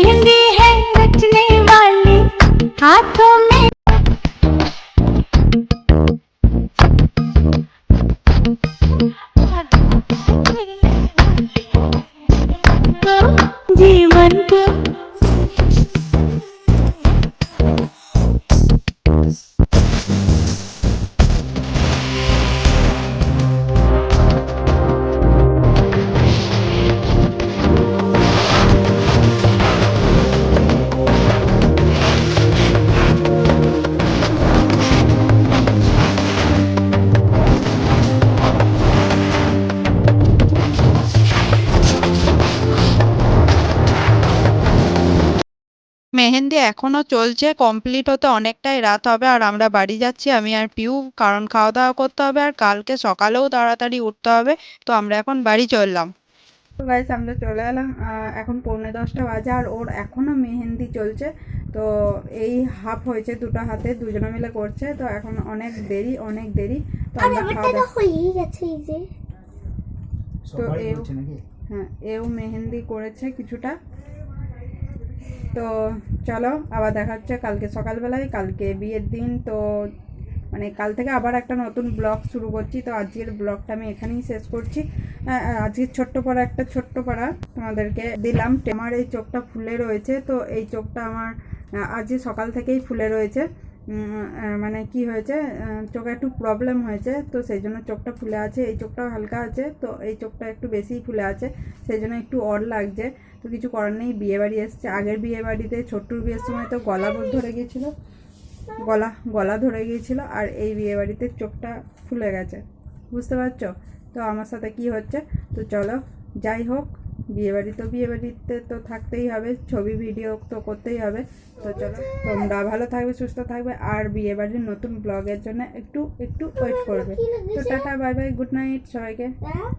मेहंदी है नचने वाली हाथों में। जीवन को মেহেন্দি এখনও চলছে কমপ্লিট হতে অনেকটাই রাত হবে আর আমরা বাড়ি যাচ্ছি আমি আর পিউ কারণ খাওয়া দাওয়া করতে হবে আর কালকে সকালেও তাড়াতাড়ি উঠতে হবে তো আমরা এখন বাড়ি চললাম। তো গাইস আমরা চলে এলাম এখন পৌনে দশটা বাজে আর ওর এখনও মেহেন্দি চলছে তো এই হাফ হয়েছে দুটো হাতে দুজনে মিলে করছে তো এখন অনেক দেরি অনেক দেরি তো আমরা খাওয়া দাওয়া গেছে এই যে। তো এও হ্যাঁ এও মেহেন্দি করেছে কিছুটা তো চলো, আবার দেখা হচ্ছে কালকে সকালবেলায়। কালকে বিয়ের দিন, তো মানে কাল থেকে আবার একটা নতুন ব্লগ শুরু করছি। তো আজকের ব্লগটা আমি এখানেই শেষ করছি। আজকের ছোট্ট পাড়া, একটা ছোট্ট পাড়া তোমাদেরকে দিলাম। আমার এই চোখটা ফুলে রয়েছে, তো এই চোখটা আমার আজকে সকাল থেকেই ফুলে রয়েছে। মানে কি হয়েছে চোখে একটু প্রবলেম হয়েছে, তো সেই জন্য চোখটা ফুলে আছে, এই চোখটাও হালকা আছে, তো এই চোখটা একটু বেশিই ফুলে আছে, সেই জন্য একটু অড লাগছে, তো কিছু করার নেই, বিয়ে বাড়ি এসছে, আগের বিয়ে বাড়িতে ছোট্টুর বিয়ের সময় তো গলা ধরে গিয়েছিল, গলা গলা ধরে গিয়েছিল, আর এই বিয়ে বাড়িতে চোখটা ফুলে গেছে, বুঝতে পারছ? তো আমার সাথে কি হচ্ছে? তো চলো, যাই হোক বিয়ে বাড়ি তো বিয়ে বাড়িতে তো থাকতেই হবে, ছবি ভিডিও তো করতেই হবে। তো চলো, তোমরা ভালো থাকবে, সুস্থ থাকবে, আর বিয়ে বাড়ির নতুন ব্লগের জন্য একটু একটু ওয়েট করবে। তো tata bye bye good night সবাইকে। হ্যাঁ?